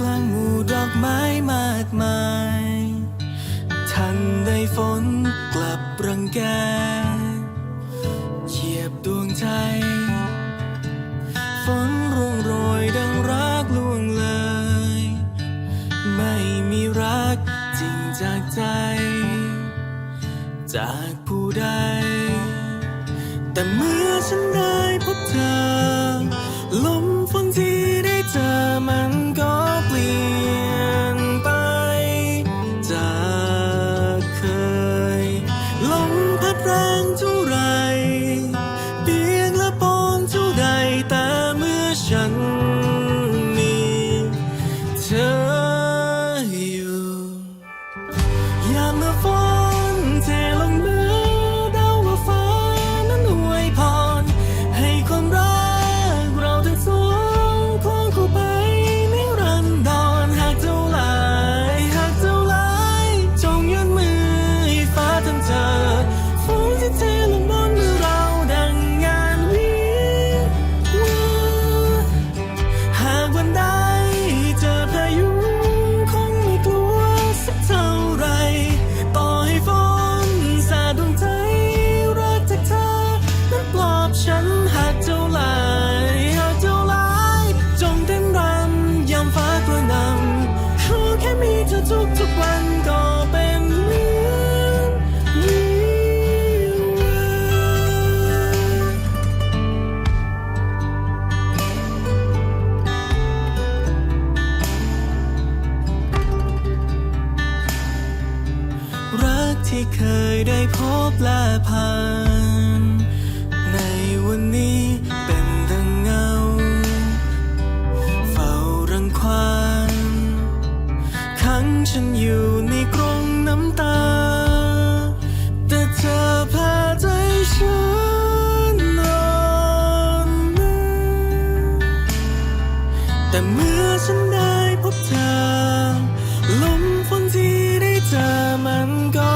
กลางหมู่ดอกไม้มากมาย ทันได้ฝนกลับรังแกเหยียบดวงใจ ฝนร่วงโรยดังรักล่วงเลย ไม่มีรักจริงจากใจ จากผู้ใด แต่เมื่อฉันได้พบเธอลมฝน beautiful ที่เคยได้พบและผ่าน ในวันนี้เป็นดังเงา เฝ้ารังควานขังฉันอยู่ในกรงน้ำตา แต่เธอพาใจฉันนอนแต่เมื่อฉันได้พบเธอลมฝนที่ได้เจอมันก็